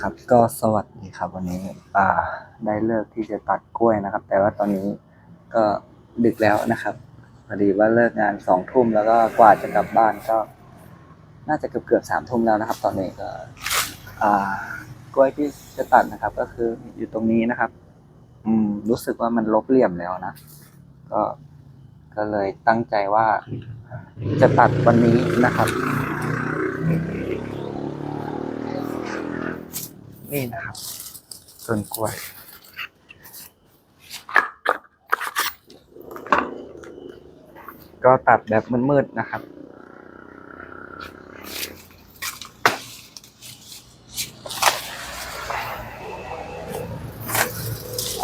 ครับก็สวัสดีครับวันนี้อ่าได้เลิกที่จะตัดกล้วยนะครับ แต่ว่าตอนนี้ก็ดึกแล้วนะครับพอดีว่าเลิกงานสองทุ่มแล้วก็กว่าจะกลับบ้านก็ น่าจะเกือบเกือบสามทุ่มแล้วนะครับ ตอนนี้ก็อ่ากล้วยที่จะตัดนะครับ ก็คืออยู่ตรงนี้นะครับ อืมรู้สึกว่ามันลบเหลี่ยมแล้วนะก็ก็เลยตั้งใจว่า จะตัดวันนี้นะครับ นี่นะครับต้นกล้วย ก็ตัดแบบมืดๆนะครับ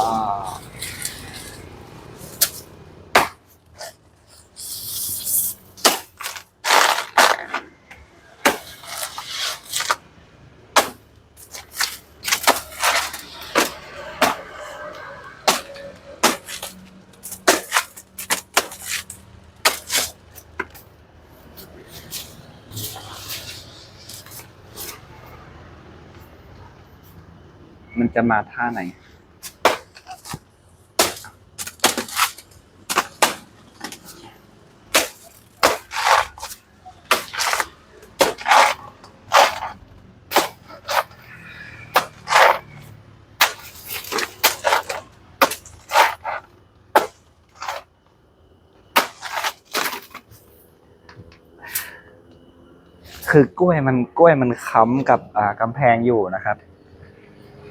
อ่า มันจะมาท่าไหน คือกล้วยมันกล้วยมันค้ำกับอ่ากำแพงอยู่นะครับ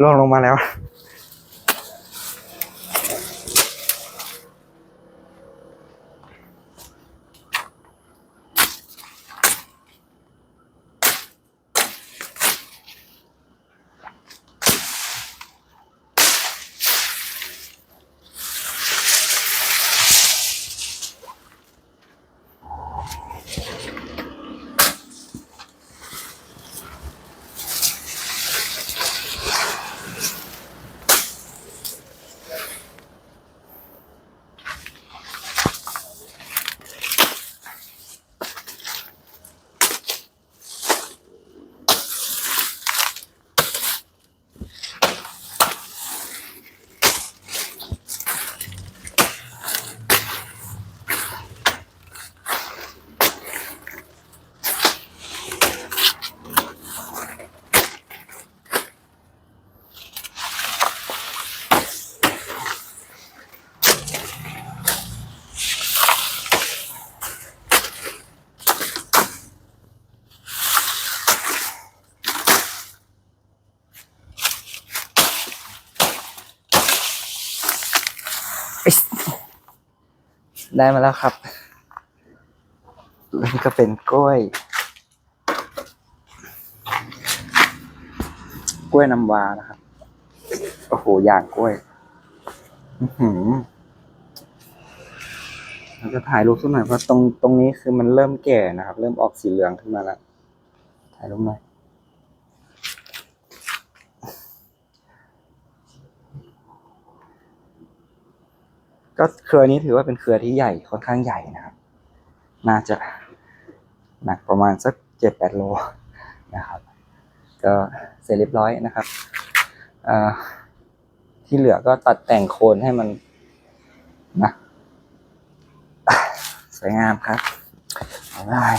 ล่วงลงมาแล้ว ได้มาแล้วครับแล้วนี่ก็เป็นกล้วย กล้วยน้ำวานะครับ โอ้โห อย่างกล้วยอือหือเราจะถ่ายรูปสักหน่อยเพราะตรงตรงนี้คือมันเริ่มแก่นะครับ เริ่มออกสีเหลืองขึ้นมาแล้ว ถ่ายรูปหน่อย ก็เครือนี้ถือว่าเป็นเครือที่ใหญ่ค่อนข้างใหญ่นะครับ น่าจะหนักประมาณสักเจ็ดแปดโลนะครับ ก็เสร็จเรียบร้อยนะครับที่เหลือก็ตัดแต่งโคนให้มันนะอะสวยงามครับบ๊ายบาย